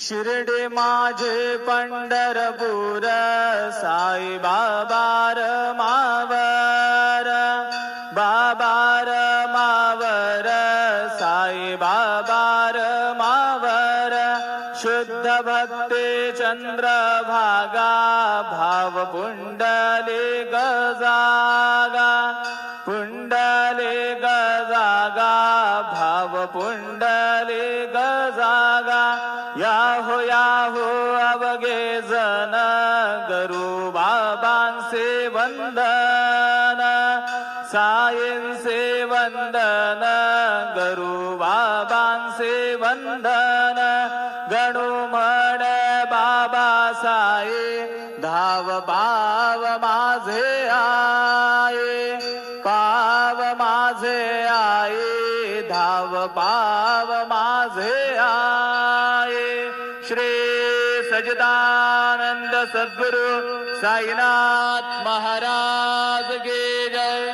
शिर्डी माझे पंढरपूर, साई बाबार मावर बाबार मावर, साई बाबार मावर, शुद्ध भक्ती चंद्र भागा, भाव पुंडली गजागा पुंडली गजागा, भाव पुंडली गजागा याहो याहो अवगे जन गरु बाबांचे वंदन. सायंचे वंदन गरु बाबांचे वंदन. गणू म्हण बाबा साई धाव पाव माझे आये. पाव माझे आई धाव पाव माझे श्री सजदानंद सद्गुरु साईनाथ महाराज